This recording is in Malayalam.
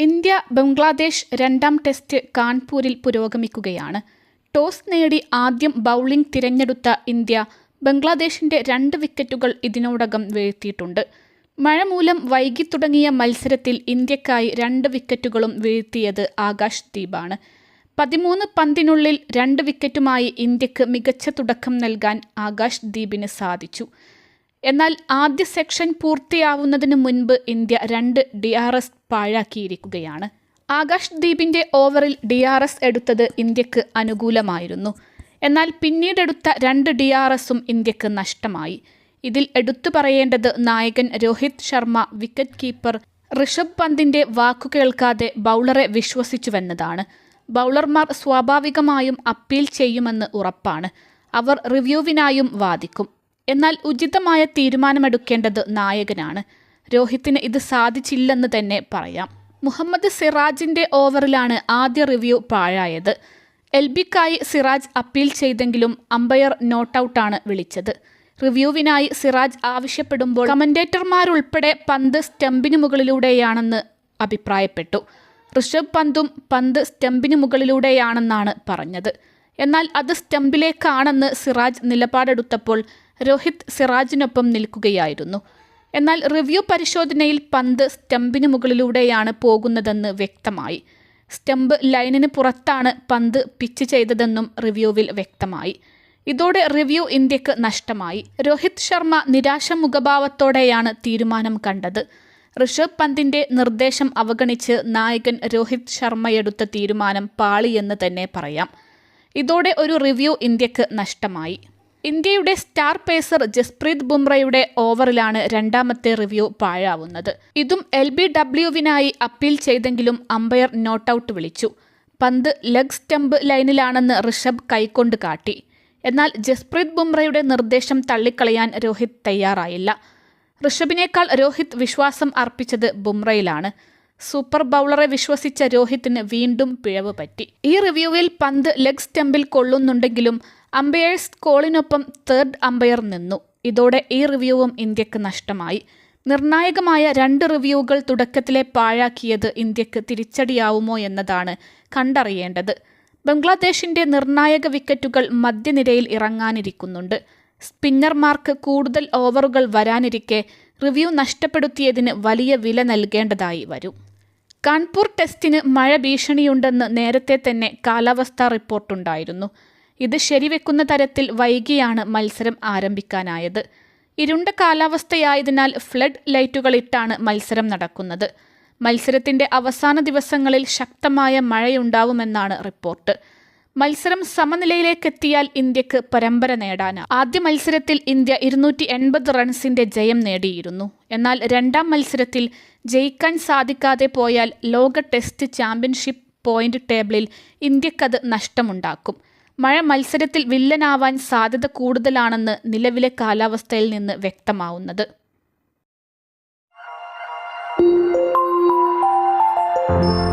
ഇന്ത്യ ബംഗ്ലാദേശ് രണ്ടാം ടെസ്റ്റ് കാൺപൂരിൽ പുരോഗമിക്കുകയാണ്. ടോസ് നേടി ആദ്യം ബൗളിംഗ് തിരഞ്ഞെടുത്ത ഇന്ത്യ ബംഗ്ലാദേശിന്റെ രണ്ട് വിക്കറ്റുകൾ ഇതിനോടകം വീഴ്ത്തിയിട്ടുണ്ട്. മഴ മൂലം വൈകി തുടങ്ങിയ മത്സരത്തിൽ ഇന്ത്യക്കായി രണ്ട് വിക്കറ്റുകളും വീഴ്ത്തിയത് ആകാശ് ദീപാണ്. പതിമൂന്ന് പന്തിനുള്ളിൽ രണ്ട് വിക്കറ്റുമായി ഇന്ത്യയ്ക്ക് മികച്ച തുടക്കം നൽകാൻ ആകാശ് ദീപിന് സാധിച്ചു. എന്നാൽ ആദ്യ സെക്ഷൻ പൂർത്തിയാവുന്നതിന് മുൻപ് ഇന്ത്യ രണ്ട് ഡി ആർ എസ് പാഴാക്കിയിരിക്കുകയാണ്. ആകാശ് ദീപിന്റെ ഓവറിൽ ഡി ആർ എസ് എടുത്തത് ഇന്ത്യയ്ക്ക് അനുകൂലമായിരുന്നു. എന്നാൽ പിന്നീടെടുത്ത രണ്ട് ഡി ആർ എസും ഇന്ത്യയ്ക്ക് നഷ്ടമായി. ഇതിൽ എടുത്തു പറയേണ്ടത് നായകൻ രോഹിത് ശർമ്മ വിക്കറ്റ് കീപ്പർ ഋഷഭ് പന്തിന്റെ വാക്കു കേൾക്കാതെ ബൗളറെ വിശ്വസിച്ചുവെന്നതാണ്. ബൗളർമാർ സ്വാഭാവികമായും അപ്പീൽ ചെയ്യുമെന്ന് ഉറപ്പാണ്. അവർ റിവ്യൂവിനായും വാദിക്കും. എന്നാൽ ഉചിതമായ തീരുമാനമെടുക്കേണ്ടത് നായകനാണ്. രോഹിത്തിന് ഇത് സാധിച്ചില്ലെന്ന് തന്നെ പറയാം. മുഹമ്മദ് സിറാജിന്റെ ഓവറിലാണ് ആദ്യ റിവ്യൂ പാഴായത്. എൽ ബിക്കായി സിറാജ് അപ്പീൽ ചെയ്തെങ്കിലും അമ്പയർ നോട്ട് ഔട്ടാണ് വിളിച്ചത്. റിവ്യൂവിനായി സിറാജ് ആവശ്യപ്പെടുമ്പോൾ കമന്റേറ്റർമാരുൾപ്പെടെ പന്ത് സ്റ്റംപിന് മുകളിലൂടെയാണെന്ന് അഭിപ്രായപ്പെട്ടു. ഋഷഭ് പന്തും പന്ത് സ്റ്റംപിന് മുകളിലൂടെയാണെന്നാണ് പറഞ്ഞത്. എന്നാൽ അത് സ്റ്റമ്പിലേക്കാണെന്ന് സിറാജ് നിലപാടെടുത്തപ്പോൾ രോഹിത് സിറാജിനൊപ്പം നിൽക്കുകയായിരുന്നു. എന്നാൽ റിവ്യൂ പരിശോധനയിൽ പന്ത് സ്റ്റംപിന് മുകളിലൂടെയാണ് പോകുന്നതെന്ന് വ്യക്തമായി. സ്റ്റംപ് ലൈനിന് പുറത്താണ് പന്ത് പിച്ച് ചെയ്തതെന്നും റിവ്യൂവിൽ വ്യക്തമായി. ഇതോടെ റിവ്യൂ ഇന്ത്യയ്ക്ക് നഷ്ടമായി. രോഹിത് ശർമ്മ നിരാശ മുഖഭാവത്തോടെയാണ് തീരുമാനം കണ്ടത്. ഋഷഭ് പന്തിന്റെ നിർദ്ദേശം അവഗണിച്ച് നായകൻ രോഹിത് ശർമ്മയെടുത്ത തീരുമാനം പാളിയെന്ന് തന്നെ പറയാം. ഇതോടെ ഒരു റിവ്യൂ ഇന്ത്യയ്ക്ക് നഷ്ടമായി. ഇന്ത്യയുടെ സ്റ്റാർ പേസർ ജസ്പ്രീത് ബുംറയുടെ ഓവറിലാണ് രണ്ടാമത്തെ റിവ്യൂ പാഴാവുന്നത്. ഇതും എൽ ബി ഡബ്ല്യുവിനായി അപ്പീൽ ചെയ്തെങ്കിലും അമ്പയർ നോട്ട് ഔട്ട് വിളിച്ചു. പന്ത് ലെഗ് സ്റ്റംപ് ലൈനിലാണെന്ന് ഋഷഭ് കൈകൊണ്ട് കാട്ടി. എന്നാൽ ജസ്പ്രീത് ബുംറയുടെ നിർദ്ദേശം തള്ളിക്കളയാൻ രോഹിത് തയ്യാറായില്ല. ഋഷഭിനേക്കാൾ രോഹിത് വിശ്വാസം അർപ്പിച്ചത് ബുംറയിലാണ്. സൂപ്പർ ബൗളറെ വിശ്വസിച്ച രോഹിത്തിന് വീണ്ടും പിഴവ് പറ്റി. ഈ റിവ്യൂവിൽ പന്ത് ലെഗ് സ്റ്റംപിൽ കൊള്ളുന്നുണ്ടെങ്കിലും അമ്പയേഴ്സ് കോളിനൊപ്പം തേർഡ് അമ്പയർ നിന്നു. ഇതോടെ ഈ റിവ്യൂവും ഇന്ത്യയ്ക്ക് നഷ്ടമായി. നിർണായകമായ രണ്ട് റിവ്യൂകൾ തുടക്കത്തിലെ പാഴാക്കിയത് ഇന്ത്യയ്ക്ക് തിരിച്ചടിയാവുമോ എന്നതാണ് കണ്ടറിയേണ്ടത്. ബംഗ്ലാദേശിന്റെ നിർണായക വിക്കറ്റുകൾ മധ്യനിരയിൽ ഇറങ്ങാനിരിക്കുന്നുണ്ട്. സ്പിന്നർമാർക്ക് കൂടുതൽ ഓവറുകൾ വരാനിരിക്കെ റിവ്യൂ നഷ്ടപ്പെടുത്തിയതിന് വലിയ വില നൽകേണ്ടതായി വരും. കാൺപൂർ ടെസ്റ്റിന് മഴ ഭീഷണിയുണ്ടെന്ന് നേരത്തെ തന്നെ കാലാവസ്ഥാ റിപ്പോർട്ടുണ്ടായിരുന്നു. ഇത് ശരിവെക്കുന്ന തരത്തിൽ വൈകിയാണ് മത്സരം ആരംഭിക്കാനായത്. ഇരുണ്ട കാലാവസ്ഥയായതിനാൽ ഫ്ലഡ് ലൈറ്റുകളിട്ടാണ് മത്സരം നടക്കുന്നത്. മത്സരത്തിന്റെ അവസാന ദിവസങ്ങളിൽ ശക്തമായ മഴയുണ്ടാവുമെന്നാണ് റിപ്പോർട്ട്. മത്സരം സമനിലയിലേക്കെത്തിയാൽ ഇന്ത്യയ്ക്ക് പരമ്പര നേടാനാണ് ആദ്യ മത്സരത്തിൽ ഇന്ത്യ ഇരുന്നൂറ്റി എൺപത് റൺസിന്റെ ജയം നേടിയിരുന്നു. എന്നാൽ രണ്ടാം മത്സരത്തിൽ ജയിക്കാൻ സാധിക്കാതെ പോയാൽ ലോക ടെസ്റ്റ് ചാമ്പ്യൻഷിപ്പ് പോയിന്റ് ടേബിളിൽ ഇന്ത്യക്കത് നഷ്ടമുണ്ടാക്കും. മഴ മത്സരത്തിൽ വില്ലനാവാൻ സാധ്യത കൂടുതലാണെന്ന് നിലവിലെ കാലാവസ്ഥയിൽ നിന്ന് വ്യക്തമാവുന്നത്. thank you